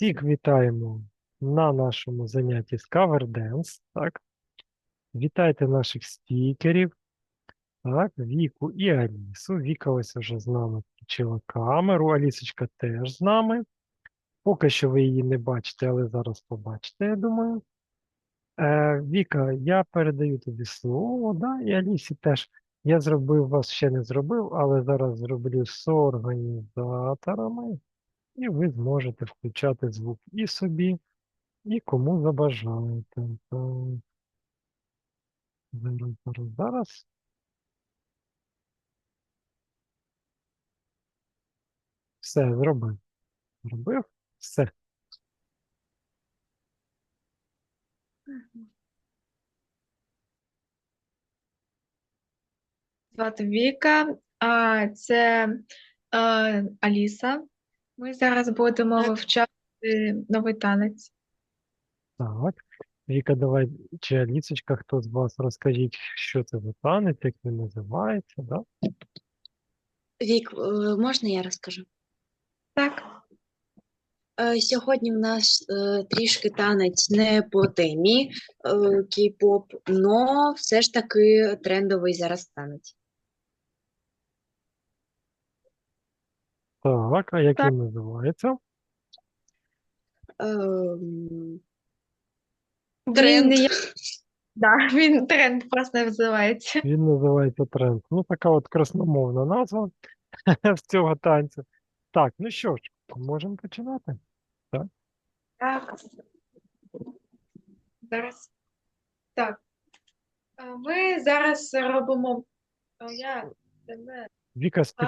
Всіх вітаємо на нашому занятті з Cover Dance. Так? Вітайте наших спікерів, так? Віку і Алісу. Віка ось вже з нами включила камеру, Алісочка теж з нами. Поки що ви її не бачите, але зараз побачите, я думаю. Е, Віка, я передаю тобі слово, да? і Алісі теж. Я зробив вас ще не зробив, але зараз зроблю з організаторами, і ви зможете включати звук і собі, і кому забажаєте. Зараз, зараз, зараз. Все, зробив. Зробив. Все. Звати Віка, а це е, Аліса. Ми зараз будемо вивчати новий танець. Так. Віка, давай, чи Алісочка, хто з вас розкажіть, що це за танець, як він називається, да? Вік, е, можна я розкажу? Так, Е, Сьогодні в нас е, трішки танець не по темі е, кей-поп, но все ж таки трендовий зараз танець. Так, а як Так. він називається? Ем, він Тренд. не є... Да, він тренд просто називається. Він називається тренд. Ну, така от красномовна назва з цього танцю. Так, ну що ж, можемо починати. Так. Так. Зараз. Так. Е, Ми зараз робимо. О, я тебе. Віка, А,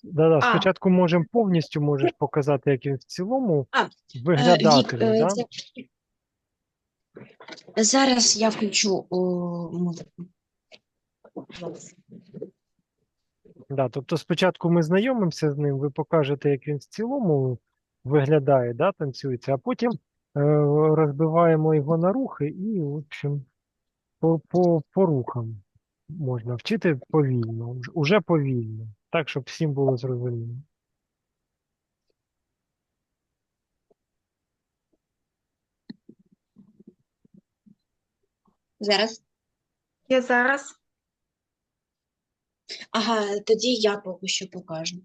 спочатку. Да-да, А. спочатку можемо повністю можеш показати, як він в цілому А, е, виглядати. Вік, е, да? це- Зараз я включу о, музику. Да, тобто спочатку ми знайомимося з ним, ви покажете, як він в цілому виглядає, да, танцюється, а потім е, розбиваємо його на рухи і, в общем, по, по, по рухам можна вчити повільно, уж- уже повільно, так, щоб всім було зрозуміло. Зараз. Я зараз. Ага, тоді я поки що покажу.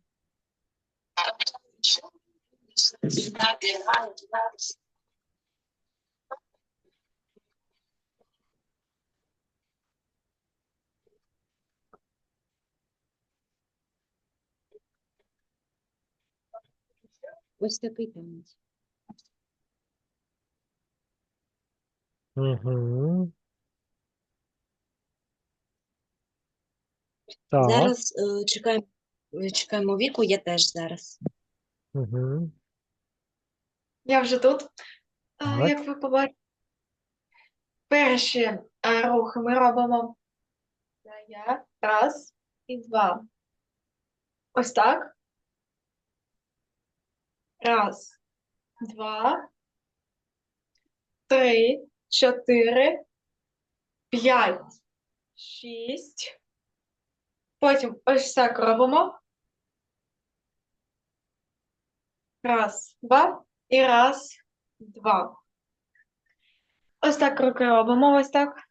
Ось такий танець. Угу. Так, Зараз е, чекаємо, чекаємо віку, я теж зараз. угу. Я вже тут. А, Так. Як ви побачите, перші е, рухи ми робимо. Я. Раз і два. Ось так. Раз, два, три, чотири, п'ять, шість. Потім ось так робимо. Раз, два і раз, два. Ось так руки робимо, ось так.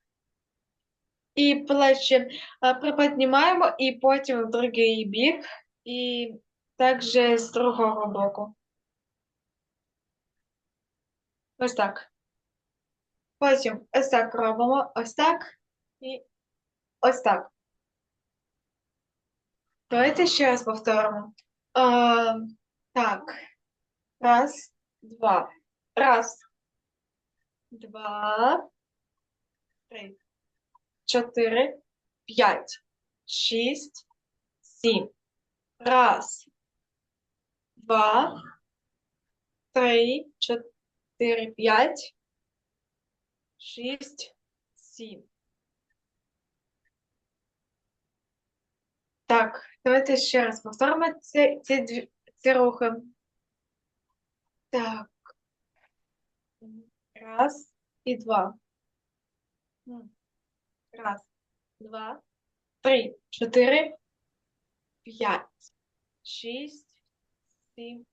І плечі е, приподнімаємо, і потім в другий бік, і також з другого боку. Ось так. Потім ось так робимо, ось так і ось так. Давайте ще раз повторимо. Е, так. Раз, два. Раз, два, три, чотири, п'ять, шість, сім. Раз, два, три, чотири, п'ять, шість, сім. Так, давайте ще раз повторимо ці, ці, ці рухи. Так. Раз і два. Раз, два, три, чотири, п'ять, шість, сім,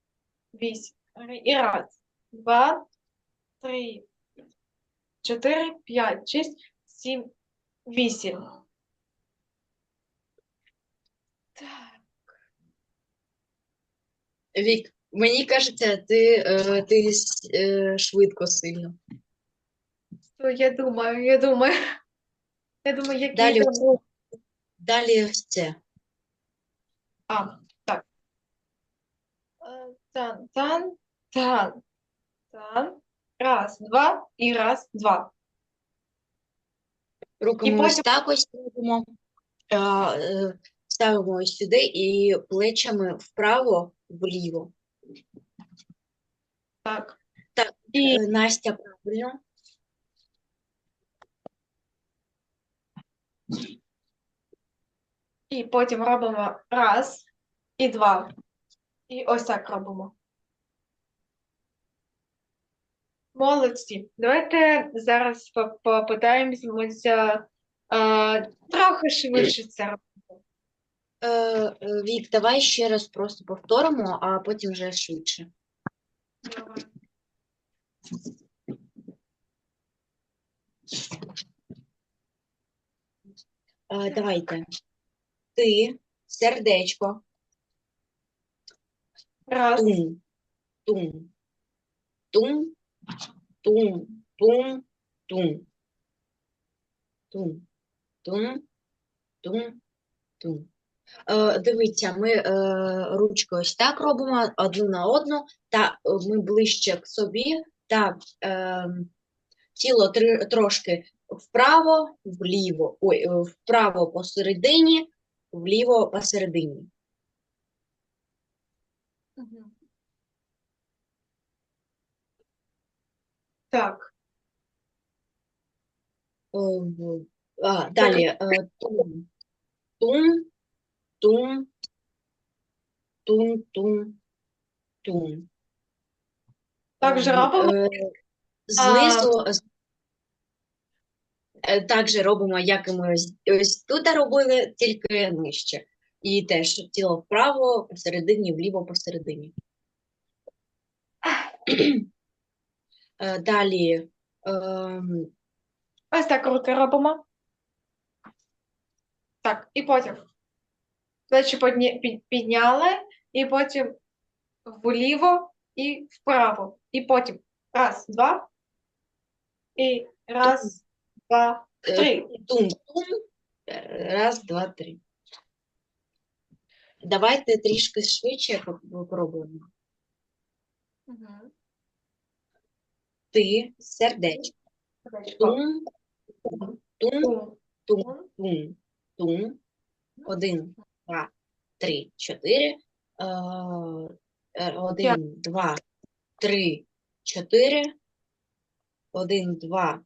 вісім. І раз, два, три, чотири, п'ять, шість, сім, вісім. Так. Вік, мені кажеться, ти, е, ти е, швидко сильно. То я думаю, я думаю. Я думаю, які Далі це. Далі ось це. А, так. Е, Тан, тан, тан, тан. Раз, два і раз, два. Руки І ми ось потім- так ось робимо. Е, е, Ставимо ось сюди і плечами вправо, вліво. Так. Так. І Е, Настя, правильно. І потім робимо раз і два. І ось так робимо. Молодці. Давайте зараз по- попитаємося е, трохи швидше це робити. Е, е, Вік, давай ще раз просто повторимо, а потім вже швидше. Давай. Е, Давайте. Ти, сердечко, Раз, тум, тум, тум, тум, тум, тум, тум, тум, тум, тум. Е, Дивіться, ми е, ручкою ось так робимо одну на одну, та ми ближче к собі, та е, тіло три, трошки вправо, вліво, ой, е, вправо посередині, вліво посередині. Мгм. Так, Е, А, далі. е, Тум, тум, тум, тум, тум, тум. так же Е, робимо. е, Знизу е, так же робимо, як і ми ось, ось тут робили, тільки нижче. І теж тіло вправо, посередині, вліво, посередині. Е, Далі. ем, Ось так руки робимо. Так, і потім плечі підняли, і потім вліво і вправо. І потім раз, два, і раз, два, е, три. Тум-тум. Раз, два, три. Давайте трішки швидше попробуємо. Мгм. Ти, сердечко. Тум, тум, Тум, тум, тум. тум. Один, два, три, чотири. Е, е, Один, два, три, чотири. Один, два,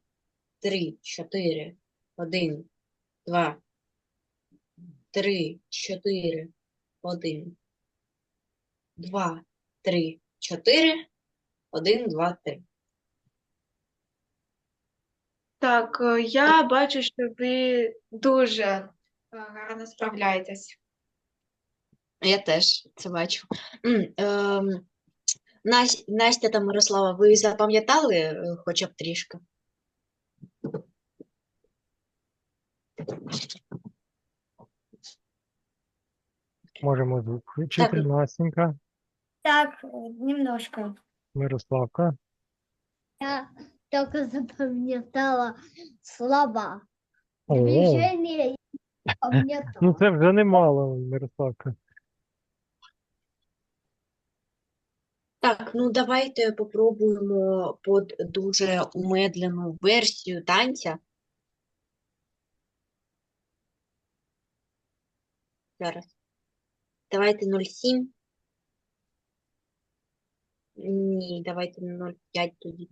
три, чотири. Один, два, три, чотири. Один, два, три, чотири. Один, два, три. Так, е, я бачу, що ви дуже е, гарно справляєтесь. Я теж це бачу. Ем, Нас- Настя та Мирослава, ви запам'ятали е, хоча б трішки? Можемо звук включити. Так. Настенька, Так, немножко. Мирославка. Я только запам'ятала слова. О, Движение я ну це вже немало, Мирославка. Так, ну давайте попробуємо під дуже умедлену версію танця. Зараз. Давайте 0,7. Ні, давайте 0,5 тоді.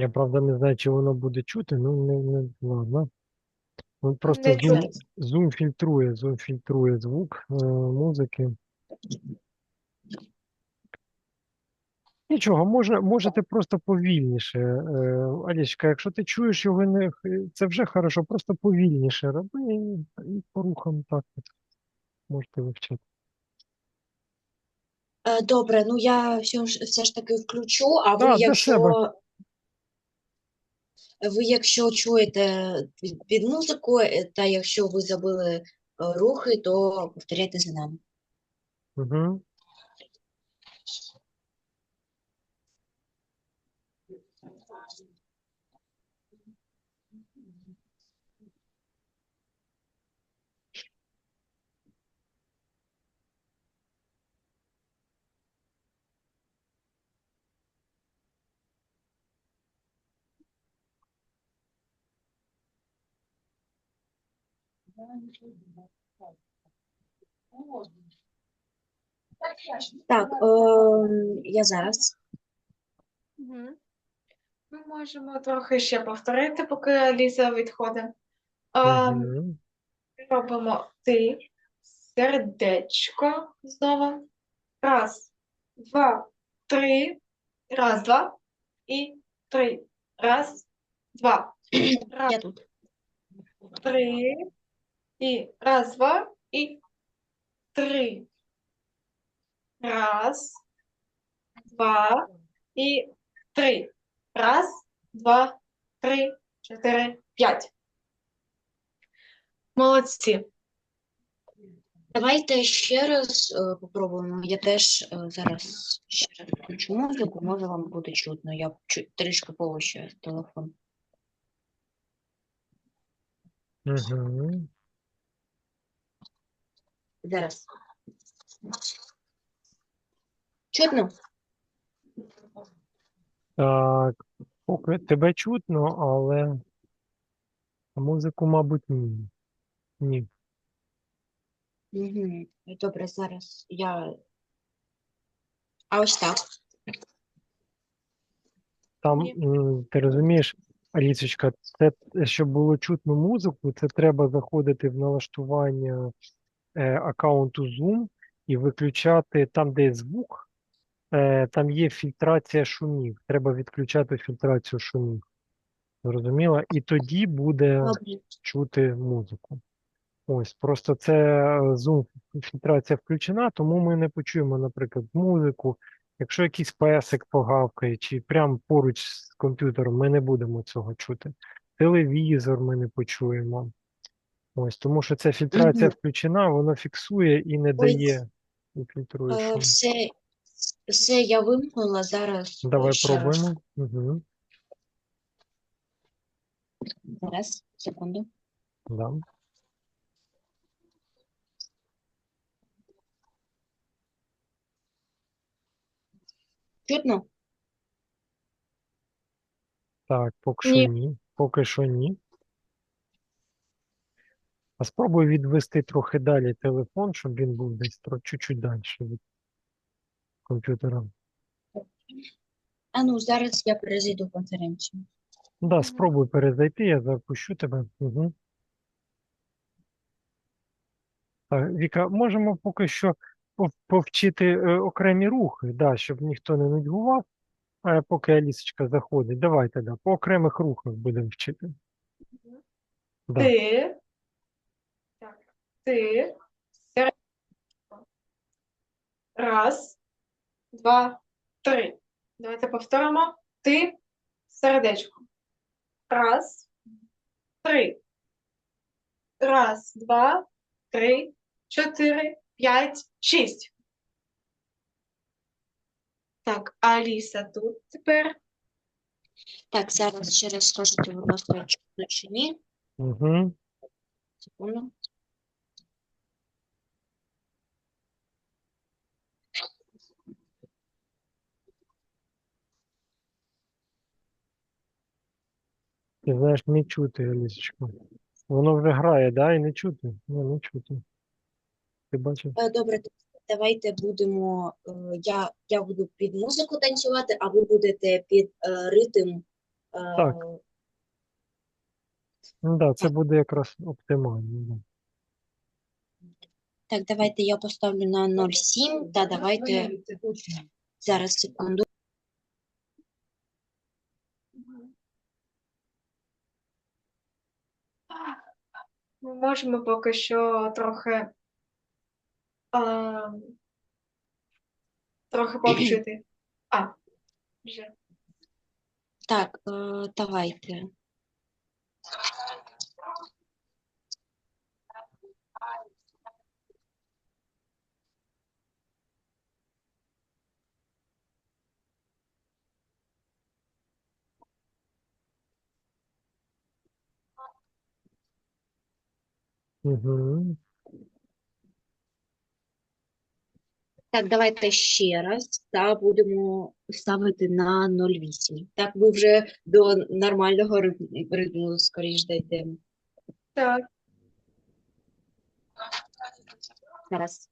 Я правда не знаю, чи воно буде чути, ну не, не ладно. Ну, просто Не зум, чути. зум фільтрує, зум фільтрує звук е, музики. Нічого, можна, можете просто повільніше. Е, Алічка, якщо ти чуєш його, не, це вже хорошо, просто повільніше роби і, і по рухам так от можете вивчити. Е, Добре, ну я все ж, все ж таки включу, а ви Да, для якщо себе. Ви якщо чуєте під, музику, е, та якщо ви забили е, рухи, то повторяйте за нами. Угу. Так, е, я зараз. Ми можемо трохи ще повторити, поки Аліса відходить. А, Угу. Робимо ти, сердечко знову. Раз, два, три. Раз, два і три. Раз, два. Раз, Я тут. три. І раз, два і три. Раз, два і три. Раз, два, три, чотири, п'ять. Молодці. Давайте ще раз е, попробуємо. Я теж е, зараз ще раз включу музику, може вам буде чутно. Я чуть трішки повищу телефон. Угу. Зараз. Чутно? Так, поки тебе чутно, але музику, мабуть, ні. Ні. Угу. Добре, зараз я. А ось так. Там, м, ти розумієш, Алісочка, це, щоб було чутно музику, це треба заходити в налаштування аккаунту Zoom і виключати там, де є звук, е, там є фільтрація шумів. Треба відключати фільтрацію шумів. Зрозуміла? І тоді буде Добре. чути музику. Ось, просто це е, Zoom фільтрація включена, тому ми не почуємо, наприклад, музику. Якщо якийсь песик погавкає, чи прямо поруч з комп'ютером, ми не будемо цього чути. Телевізор ми не почуємо. Ось, тому що ця фільтрація Мгм. включена, воно фіксує і не дає, і фільтрує Е, шум. Все, все я вимкнула зараз. Давай ще раз. пробуємо. Угу. Зараз, секунду. Да. Чутно? Так, поки що Ні. ні. Поки що ні. А спробуй відвести трохи далі телефон, щоб він був десь тро- чуть-чуть далі від комп'ютера. А ну, зараз я перезайду конференцію. Да, спробуй перезайти, я запущу тебе. Угу. Так, Віка, можемо поки що повчити е, окремі рухи, да, щоб ніхто не нудьгував, а поки Алісочка заходить. Давайте, да, по окремих рухах будемо вчити. Да. Ти. Ти. Раз, два, три. Давайте повторимо. Ти. Сердечко. Раз, три. Раз, два, три, чотири, п'ять, шість. Так, Аліса тут тепер. Так, зараз ще раз скажете, будь ласка, чутно чи ні. Угу. Секунду. Ти знаєш, не чути, Алісочка. Воно вже грає, да, і не чути? Ні, не чути. Ти бачиш? Е, Добре, то давайте будемо. е, Я, я буду під музику танцювати, а ви будете під е, ритм. е, Так. Ну да, це буде якраз оптимально. Да. Так, давайте я поставлю на 0,7 та давайте зараз секунду. Ми можемо поки що трохи, а, трохи повчити. А, вже. Так, е, давайте. Угу. Так, давайте ще раз та будемо ставити на 0,8. Так, ми вже до нормального ритму, скоріш дійдемо. Так, Зараз.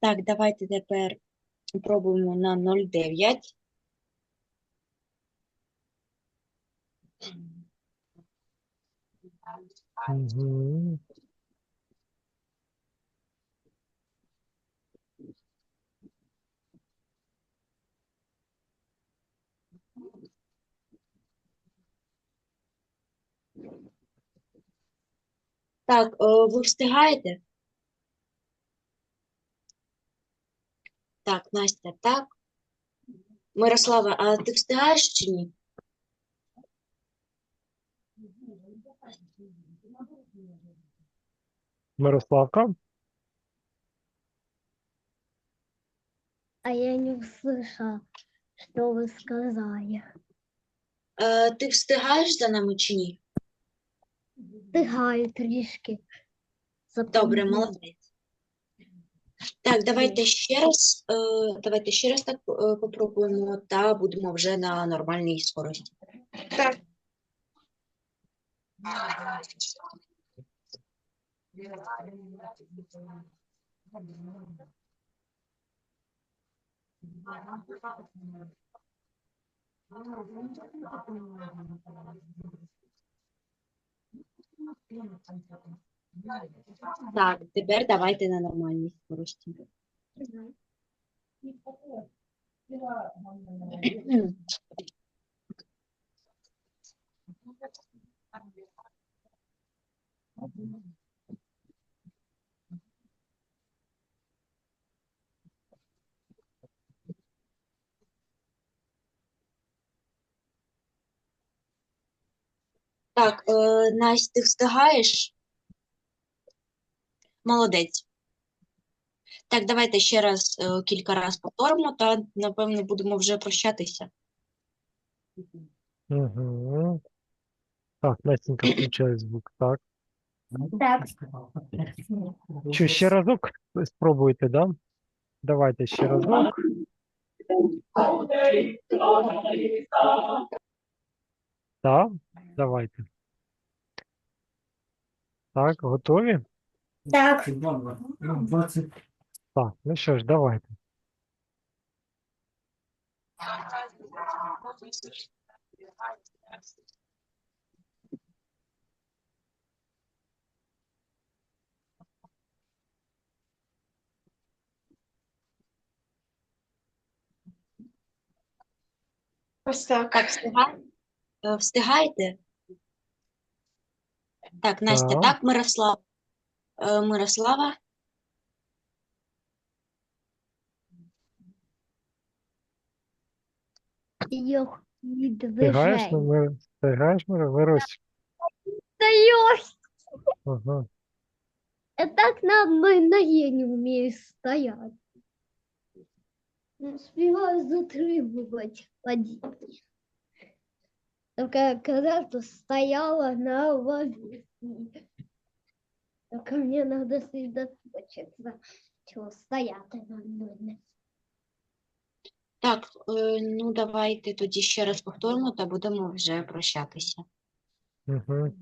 Так, давайте тепер пробуємо на 0,9. Угу. Так, е, ви встигаєте? Так, Настя, так. Мирослава, а ти встигаєш чи ні? Мирославка? А я не услышала, что вы сказали. Е, ти встигаєш за нами чи ні? Встигаю трішки. Добре, молодець. Так, давайте ще раз, е, давайте ще раз так е, попробуємо та будемо вже на нормальній скорості. так. Так, тепер давайте на нормальній скорості. Так, е, Настя, ти встигаєш? Молодець. Так, давайте ще раз е, кілька разів повторимо, та напевно будемо вже прощатися. Угу. Так, Настенька, включай звук. Так. Так. Що, ще разок спробуйте, да? Давайте ще разок. Так, давайте. Так, готові? Так. Так, ну що ж, давайте. Так, е, встигаєте? Так, Настя, Так. так, Мирослав. Е, Мирослава. Їх Встигаєш, ну, движень. ми... Встигаєш, ми Мирось? Встаешь. Ага. Я так на одной ноге не умею стоять. Не успеваю затребовать падение. Только когда-то стояла на воде. Только мне надо сосредоточиться, чего стоять на одной. Так, е, ну давайте тоді ще раз повторимо та будемо вже прощатися. Угу.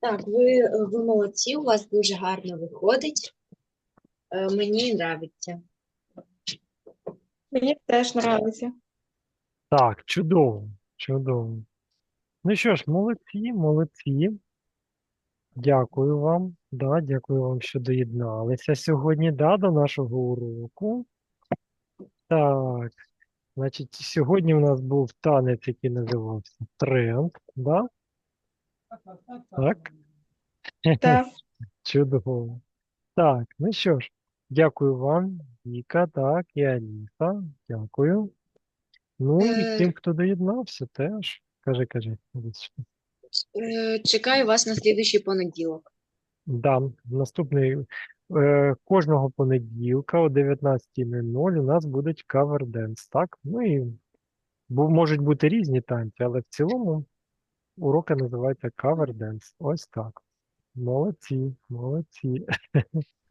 Так, ви, ви молодці, у вас дуже гарно виходить. Е, Мені нравиться. Мені теж подобається. Так, чудово, чудово. Ну що ж, молодці, молодці. Дякую вам. Да, дякую вам, що доєдналися сьогодні да, до нашого уроку. Так, значить, сьогодні у нас був танець, який називався Тренд. Да? Так? Так. Чудово. Так, ну що ж, дякую вам, Віка, так, і Аліса. Дякую. Ну і Е, тим, хто доєднався, теж. Кажи, кажи. Е, Чекаю вас на слідуючий понеділок. Да, наступний е, кожного понеділка о 19.00 у нас будуть кавер денс, так? Ну і можуть бути різні танці, але в цілому уроки називаються cover dance. Ось так. Молодці, молодці.